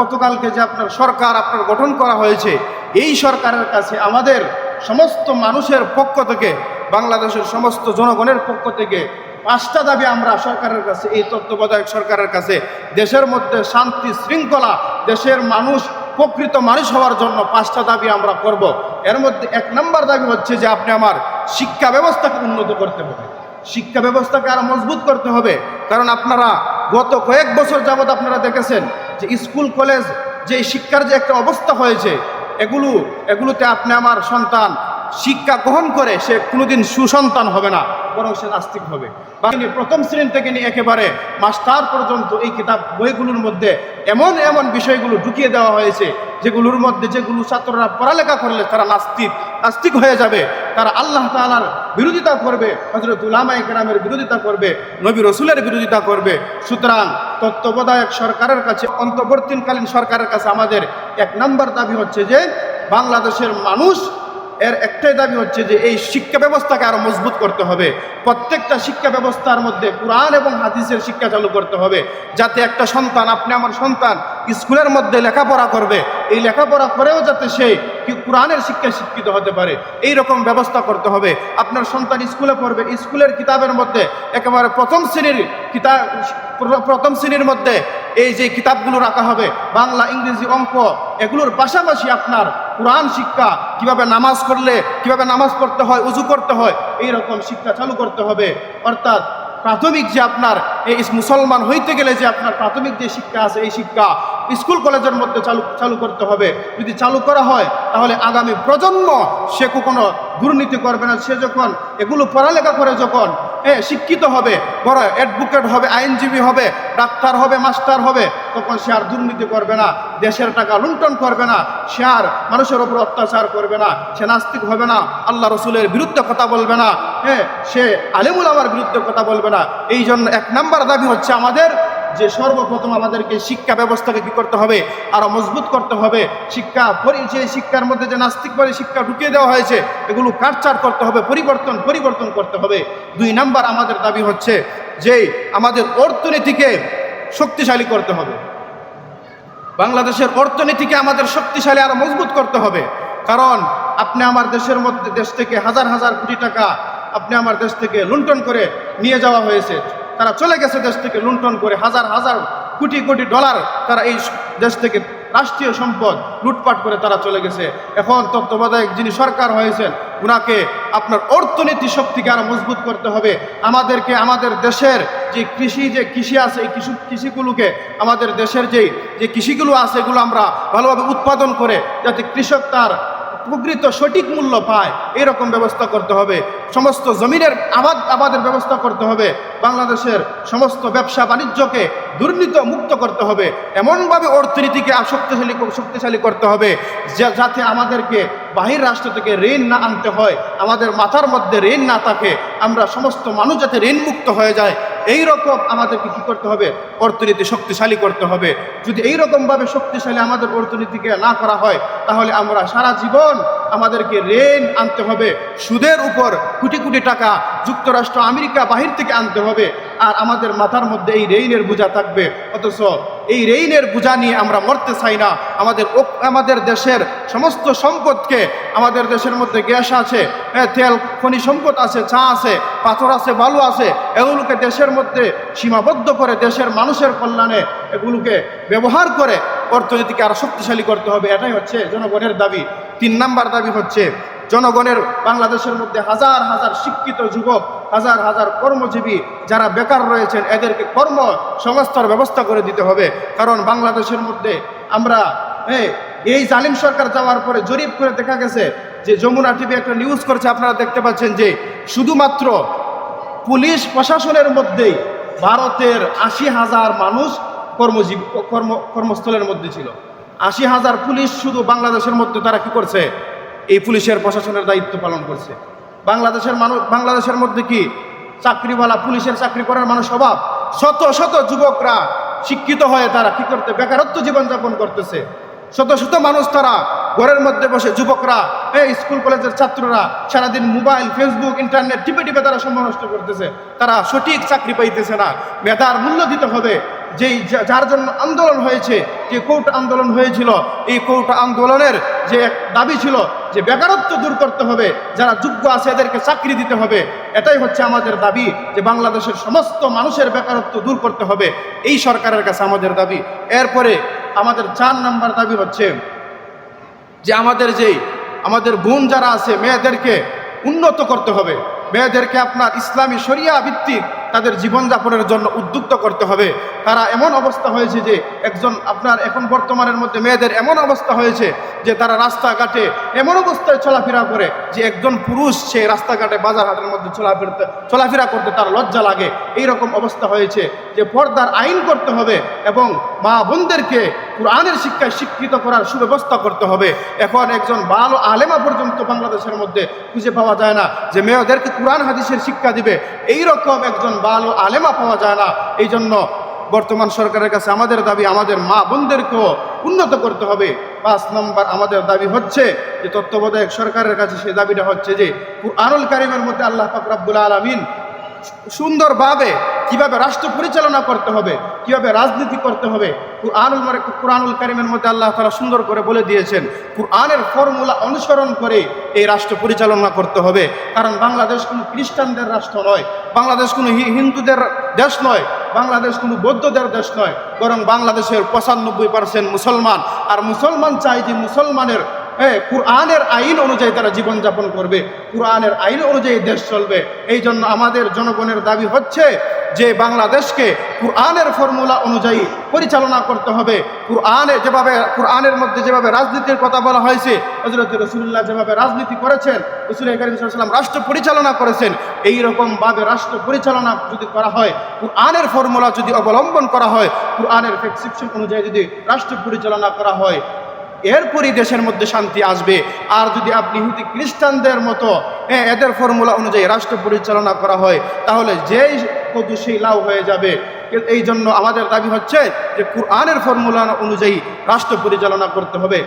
গতকালকে যে আপনার সরকার আপনার গঠন করা হয়েছে, এই সরকারের কাছে আমাদের সমস্ত মানুষের পক্ষ থেকে, বাংলাদেশের সমস্ত জনগণের পক্ষ থেকে পাঁচটা দাবি আমরা সরকারের কাছে, এই তত্ত্বাবধায়ক সরকারের কাছে, দেশের মধ্যে শান্তি শৃঙ্খলা, দেশের মানুষ প্রকৃত মানুষ হওয়ার জন্য পাঁচটা দাবি আমরা করব। এর মধ্যে এক নম্বর দাবি হচ্ছে যে আপনি আমার শিক্ষা ব্যবস্থাকে উন্নত করতে হবে। শিক্ষা ব্যবস্থাকে আরও মজবুত করতে হবে। কারণ আপনারা গত কয়েক বছর যাবৎ আপনারা দেখেছেন যে স্কুল, কলেজ যে শিক্ষার যে একটা অবস্থা হয়েছে, এগুলো, এগুলোতে আপনি আমার সন্তান শিক্ষা গ্রহণ করে সে কোনোদিন সুসন্তান হবে না, বরং সে নাস্তিক হবে। বাঙালি প্রথম শ্রেণি থেকে নিয়ে একেবারে মাস্টার পর্যন্ত এই কিতাব বইগুলোর মধ্যে এমন এমন বিষয়গুলো ঢুকিয়ে দেওয়া হয়েছে, যেগুলোর মধ্যে যেগুলো ছাত্ররা পড়ালেখা করলে তারা নাস্তিক নাস্তিক হয়ে যাবে। তারা আল্লাহ তালার বিরোধিতা করবে হজরত উলামাই গ্রামের বিরোধিতা করবে, নবী রসুলের বিরোধিতা করবে। সুতরাং তত্ত্বাবধায়ক সরকারের কাছে, অন্তর্বর্তীকালীন সরকারের কাছে আমাদের এক নম্বর দাবি হচ্ছে যে, বাংলাদেশের মানুষ, এর একটাই দাবি হচ্ছে যে, এই শিক্ষা ব্যবস্থাকে আরও মজবুত করতে হবে। প্রত্যেকটা শিক্ষা ব্যবস্থার মধ্যে কোরআন এবং হাদিসের শিক্ষা চালু করতে হবে, যাতে একটা সন্তান, আপনি আমার সন্তান, স্কুলের মধ্যে লেখাপড়া করবে। এই লেখাপড়া করেও যাতে সে কি কোরআনের শিক্ষায় শিক্ষিত হতে পারে। এই রকম ব্যবস্থা করতে হবে। আপনার সন্তান স্কুলে পড়বে, স্কুলের কিতাবের মধ্যে, একেবারে প্রথম শ্রেণির কিতাব প্রথম শ্রেণির মধ্যে এই যে কিতাবগুলো রাখা হবে, বাংলা, ইংরেজি, অঙ্ক, এগুলোর পাশাপাশি আপনার কোরআন শিক্ষা, কীভাবে নামাজ করলে কীভাবে নামাজ পড়তে হয়, উজু করতে হয়, এই রকম শিক্ষা চালু করতে হবে। অর্থাৎ প্রাথমিক যে আপনার, এই মুসলমান হইতে গেলে যে আপনার প্রাথমিক যে শিক্ষা আছে, এই শিক্ষা স্কুল কলেজের মধ্যে চালু চালু করতে হবে। যদি চালু করা হয়, তাহলে আগামী প্রজন্ম সে কখনো দুর্নীতি করবে না। সে যখন এগুলো পড়ালেখা করে যখন হ্যাঁ শিক্ষিত হবে, বড় অ্যাডভোকেট হবে, আইনজীবী হবে, ডাক্তার হবে মাস্টার হবে, তখন সে আর দুর্নীতি করবে না। দেশের টাকা লুণ্ঠন করবে না। সে আর মানুষের ওপর অত্যাচার করবে না। সে নাস্তিক হবে না। আল্লাহ রসুলের বিরুদ্ধে কথা বলবে না। হ্যাঁ সে আলিমুল আমার বিরুদ্ধে কথা বলবে না। এই জন্য এক নাম্বার দাবি হচ্ছে আমাদের যে সর্বপ্রথম আমাদেরকে শিক্ষা ব্যবস্থাকে কি করতে হবে? আরও মজবুত করতে হবে। শিক্ষা পরি যে শিক্ষার মধ্যে যে নাস্তিক পরে শিক্ষা ঢুকিয়ে দেওয়া হয়েছে, এগুলো কাটচার করতে হবে, পরিবর্তন পরিবর্তন করতে হবে। দুই নাম্বার আমাদের দাবি হচ্ছে যে আমাদের অর্থনীতিকে শক্তিশালী করতে হবে। বাংলাদেশের অর্থনীতিকে আমাদের শক্তিশালী আরও মজবুত করতে হবে। কারণ আপনি আমার দেশের মধ্যে, দেশ থেকে হাজার হাজার কোটি টাকা আপনি আমার দেশ থেকে লুণ্ঠন করে নিয়ে যাওয়া হয়েছে। তারা চলে গেছে দেশ থেকে লুণ্ঠন করে, হাজার হাজার কোটি কোটি ডলার তারা এই দেশ থেকে রাষ্ট্রীয় সম্পদ লুটপাট করে তারা চলে গেছে। এখন তত্ত্বাবধায়ক যিনি সরকার হয়েছেন ওনাকে আপনার অর্থনীতি শক্তিকে আরও মজবুত করতে হবে। আমাদেরকে, আমাদের দেশের যে কৃষি যে কৃষি আছে, এই কৃষি, কৃষিগুলোকে আমাদের দেশের যেই, যে কৃষিগুলো আছে, এগুলো আমরা ভালোভাবে উৎপাদন করে যাতে কৃষক তার প্রকৃত সঠিক মূল্য পায়, এরকম ব্যবস্থা করতে হবে। সমস্ত জমিনের আবাদ, আবাদের ব্যবস্থা করতে হবে। বাংলাদেশের সমস্ত ব্যবসা বাণিজ্যকে দুর্নীতি মুক্ত করতে হবে। এমনভাবে অর্থনীতিকে শক্তিশালী শক্তিশালী করতে হবে যাতে আমাদেরকে বাহির রাষ্ট্র থেকে ঋণ না আনতে হয়। আমাদের মাথার মধ্যে ঋণ না থাকে। আমরা সমস্ত মানুষ যাতে ঋণ মুক্ত হয়ে যায়। এই রকম আমাদেরকে কী করতে হবে? অর্থনীতি শক্তিশালী করতে হবে। যদি এই রকমভাবে শক্তিশালী আমাদের অর্থনীতিকে না করা হয়, তাহলে আমরা সারা জীবন আমাদেরকে ঋণ আনতে হবে, সুদের উপর কোটি কোটি টাকা যুক্তরাষ্ট্র, আমেরিকা বাহির থেকে আনতে হবে। আর আমাদের মাথার মধ্যে এই ঋণের বোঝা থাকবে। অথচ এই ঋণের বোঝা নিয়ে আমরা মরতে চাই না। আমাদের আমাদের দেশের সমস্ত সম্পদকে আমাদের দেশের মধ্যে গ্যাস আছে হ্যাঁ, তেল খনি সম্পদ আছে চা আছে পাথর আছে বালু আছে এগুলোকে দেশের মধ্যে সীমাবদ্ধ করে দেশের মানুষের কল্যাণে এগুলোকে ব্যবহার করে অর্থনীতিকে আরও শক্তিশালী করতে হবে। এটাই হচ্ছে জনগণের দাবি। তিন নাম্বার দাবি হচ্ছে জনগণের বাংলাদেশের মধ্যে হাজার হাজার শিক্ষিত যুবক হাজার হাজার কর্মজীবী যারা বেকার রয়েছেন, এদেরকে কর্ম সংস্থার ব্যবস্থা করে দিতে হবে। কারণ বাংলাদেশের মধ্যে আমরা এই এই জালিম সরকার যাওয়ার পরে জরিপ করে দেখা গেছে যে যমুনা টিভি একটা নিউজ করেছে, আপনারা দেখতে পাচ্ছেন যে শুধুমাত্র পুলিশ প্রশাসনের মধ্যেই ভারতের আশি হাজার মানুষ কর্মজীবী, কর্ম, কর্মস্থলের মধ্যে ছিল। আশি হাজার পুলিশ শুধু বাংলাদেশের মধ্যে, তারা কি করছে? এই পুলিশের প্রশাসনের দায়িত্ব পালন করছে। বাংলাদেশের মানুষ বাংলাদেশের মধ্যে কি চাকরিওয়ালা, পুলিশের চাকরি করার মানুষ অভাব? শত শত যুবকরা শিক্ষিত হয়ে তারা কি করতে, বেকারত্ব জীবনযাপন করতেছে। শত শত মানুষ তারা ঘরের মধ্যে বসে যুবকরা, এই স্কুল কলেজের ছাত্ররা সারাদিন মোবাইল, ফেসবুক, ইন্টারনেট টিপে টিপে তারা সময় নষ্ট করতেছে। তারা সঠিক চাকরি পাইতেছে না। মেধার মূল্য দিতে হবে। যেই যার জন্য আন্দোলন হয়েছে, যে কোর্ট আন্দোলন হয়েছিল, এই কোর্ট আন্দোলনের যে এক দাবি ছিল, যে বেকারত্ব দূর করতে হবে, যারা যোগ্য আছে এদেরকে চাকরি দিতে হবে, এটাই হচ্ছে আমাদের দাবি, যে বাংলাদেশের সমস্ত মানুষের বেকারত্ব দূর করতে হবে। এই সরকারের কাছে আমাদের দাবি। এরপরে আমাদের চার নাম্বার দাবি হচ্ছে যে আমাদের যেই, আমাদের বোন যারা আছে, মেয়েদেরকে উন্নত করতে হবে। মেয়েদেরকে আপনার ইসলামী সরিয়া ভিত্তিক তাদের জীবনযাপনের জন্য উদ্যুক্ত করতে হবে। তারা এমন অবস্থা হয়েছে যে একজন আপনার এখন বর্তমানের মধ্যে মেয়েদের এমন অবস্থা হয়েছে যে তারা রাস্তাঘাটে এমন অবস্থায় চলাফেরা করে যে একজন পুরুষ সে রাস্তাঘাটে বাজার হাটের মধ্যে চলাফেরা চলাফেরা করতে তার লজ্জা লাগে। এই রকম অবস্থা হয়েছে যে পর্দার আইন করতে হবে এবং মা বোনদেরকে কোরআনের শিক্ষায় শিক্ষিত করার সুব্যবস্থা করতে হবে। এখন একজন ভালো আলেমা পর্যন্ত বাংলাদেশের মধ্যে খুঁজে পাওয়া যায় না যে মেয়েদেরকে কোরআন হাদিসের শিক্ষা দিবে। এই রকম একজন ভালো আলেমা পাওয়া যায় না। এই জন্য বর্তমান সরকারের কাছে আমাদের দাবি, আমাদের মা বোনদেরকেও উন্নত করতে হবে। পাঁচ নম্বর আমাদের দাবি হচ্ছে যে তত্ত্বাবধায়ক সরকারের কাছে সেই দাবিটা হচ্ছে যে আনুল কারিমের মধ্যে আল্লাহ ফাকরাবুল আলামিন সুন্দরভাবে কীভাবে রাষ্ট্র পরিচালনা করতে হবে, কীভাবে রাজনীতি করতে হবে, কুরআনুল কুরআনুল কারিমের মধ্যে আল্লাহ তাআলা সুন্দর করে বলে দিয়েছেন, কুরআনের ফর্মুলা অনুসরণ করে এই রাষ্ট্র পরিচালনা করতে হবে। কারণ বাংলাদেশ কোনো খ্রিস্টানদের রাষ্ট্র নয়, বাংলাদেশ কোনো হিন্দুদের দেশ নয়, বাংলাদেশ কোনো বৌদ্ধদের দেশ নয়, বরং বাংলাদেশের পঁচানব্বই পার্সেন্ট মুসলমান। আর মুসলমান চাই যে মুসলমানের হ্যাঁ কুরআনের আইন অনুযায়ী তারা জীবনযাপন করবে, কুরআনের আইন অনুযায়ী দেশ চলবে। এই জন্য আমাদের জনগণের দাবি হচ্ছে যে বাংলাদেশকে কুরআনের ফর্মুলা অনুযায়ী পরিচালনা করতে হবে। কুরআনে যেভাবে, কুরআনের মধ্যে যেভাবে রাজনীতির কথা বলা হয়েছে হজরত রসুল্লাহ যেভাবে রাজনীতি করেছেন রসুল করিম রাষ্ট্র পরিচালনা করেছেন এই রকমভাবে রাষ্ট্র পরিচালনা যদি করা হয়, কুরআনের ফর্মুলা যদি অবলম্বন করা হয়, কুরআনের প্রেসক্রিপশন অনুযায়ী যদি রাষ্ট্র পরিচালনা করা হয় এরপরই দেশের মধ্যে শান্তি আসবে। আর যদি আপনি হিন্দু খ্রিস্টানদের মতো হ্যাঁ, এদের ফর্মুলা অনুযায়ী রাষ্ট্র পরিচালনা করা হয় তাহলে যেই কদু সেই লাভ হয়ে যাবে। এই জন্য আমাদের দাবি হচ্ছে যে কুরআনের ফর্মুলা অনুযায়ী রাষ্ট্র পরিচালনা করতে হবে।